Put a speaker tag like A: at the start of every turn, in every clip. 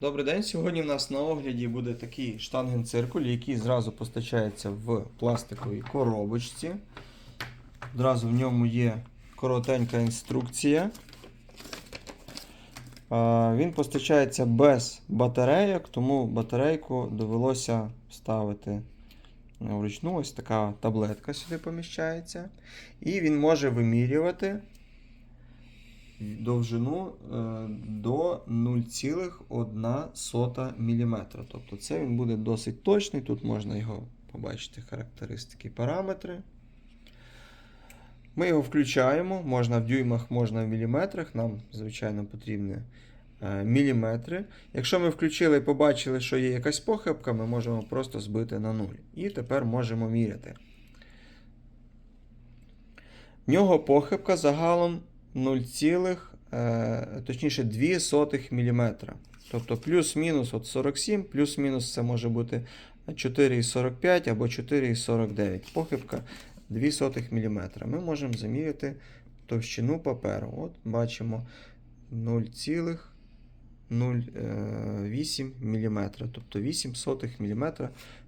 A: Добрий день. Сьогодні в нас на огляді буде такий штангенциркуль, який зразу постачається в пластиковій коробочці. Одразу в ньому є коротенька інструкція. Він постачається без батарейок, тому батарейку довелося вставити вручну. Ось така таблетка сюди поміщається. І він може вимірювати довжину е, до 0,1 мм. Тобто це він буде досить точний. Тут можна його побачити характеристики параметри. Ми його включаємо, можна в дюймах, можна в міліметрах. Нам, звичайно, потрібні е, міліметри. Якщо ми включили і побачили, що є якась похибка, ми можемо просто збити на 0. І тепер можемо міряти. В нього похибка загалом 0, е, точніше 2 сотих мм. Тобто плюс-мінус от 47, плюс-мінус це може бути 4,45 або 4,49. Pохибка 2 сотих мм. Ми можемо заміряти товщину паперу. От бачимо 0,08 мм. Тобто 8 сотих мм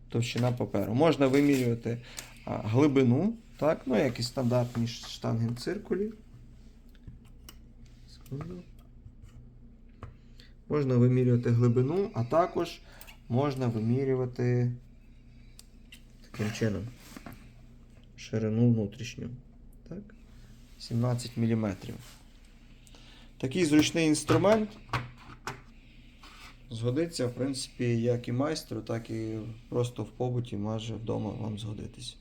A: товщина паперу. Можна вимірювати глибину, так, ну, як і стандартні штангенциркулі. Секунду. Можна вимірювати глибину, а також можна вимірювати таким чином ширину внутрішню. Так? 17 мм. Такий зручний інструмент згодиться, в принципі, як і майстру, так і просто в побуті може вдома вам згодитись.